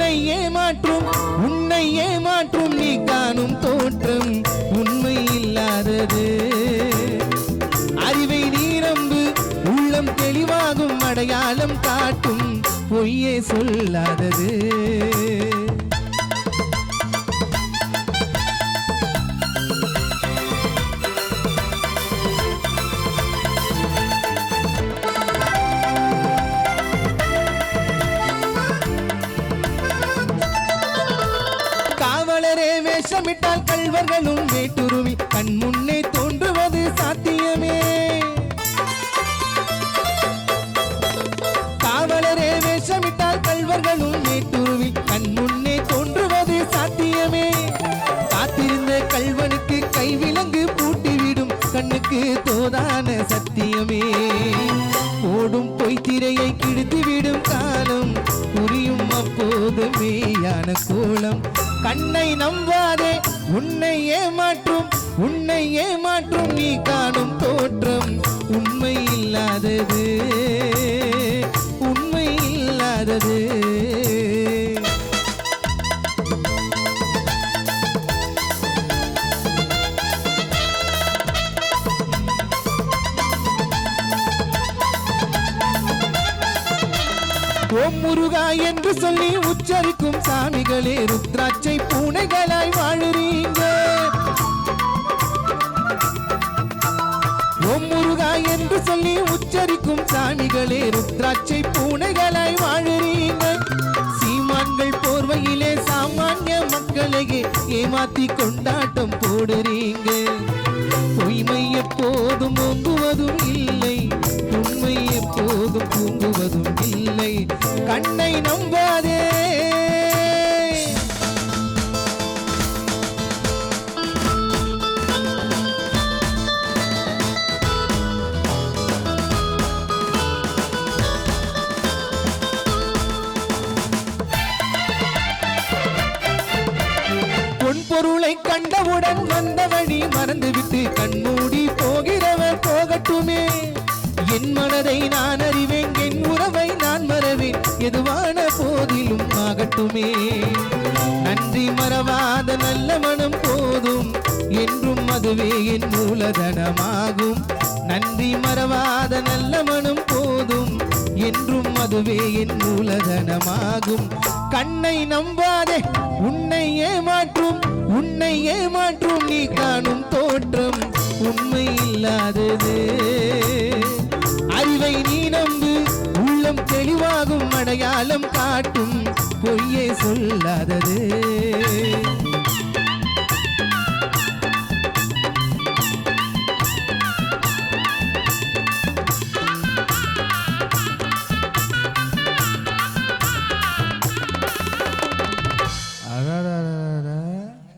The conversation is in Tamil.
உன்னை ஏமாற்றும் உன்னை ஏமாற்றும் நீ காணும் தோற்றம் உண்மை இல்லாதது அறிவை நீரம்பு உள்ளம் தெளிவாகும் அடையாளம் காட்டும் பொய்யே சொல்லாதது. காவலரே வேஷமிட்டால் கல்வர்களும் வேட்டுருவி. கண் முன்னே தோன்றுவது சாத்தியமே. காவலரே வேஷமிட்டால் கல்வர்களும் வேட்டுருவி. கண் முன்னே தோன்றுவது சாத்தியமே. காத்திருந்த கல்வனுக்கு கைவிலங்கு பூட்டிவிடும். கண்ணுக்கு தோதான சத்தியமே. ஓடும் பொய்த்திரையை கிழித்துவிடும் காலம். புரியும் அப்போது மேயான கோலம். கண்ணை நம்பாதே உன்னை ஏமாற்றும் உன்னை ஏமாற்றும் நீ காணும் தோற்றம் உண்மை இல்லாதது. ஓம் முருகா என்று சொல்லி உச்சரிக்கும் சாமிகளே ருத்ராட்சை பூனைகளாய் வாழுறீங்க. ஓம் முருகா என்று சொல்லி உச்சரிக்கும் சாமிகளே ருத்ராட்சை பூனைகளாய் வாழுறீங்க. சீமான்கள் போர்வையிலே சாமானிய மக்களையே ஏமாத்தி கொண்டாட்டம் போடுறீங்க. பொய்மை எப்போதும் என்னை நம்பாதே. பொருளை கண்டவுடன் வந்தவழி மறந்துவிட்டு கண்மூடி போகிறவர் போகட்டுமே. என் மனதை நான் அறிவேன் என் உறவை நான் எதுவான போதிலும் ஆகட்டுமே. நன்றி மறவாத நல்ல மனம் போதும். என்றும் அதுவே என் மூலதனமாகும். நன்றி மறவாத நல்ல மனம் போதும். என்றும் அதுவே என் மூலதனமாகும். கண்ணை நம்பாதே உன்னை ஏமாற்றும். உன்னை ஏமாற்றும் நீ காணும் தோற்றம் உண்மை இல்லாதது. அறிவை நீ நம்பு அடையாளம் காட்டும் பொய்யே சொல்லாதது.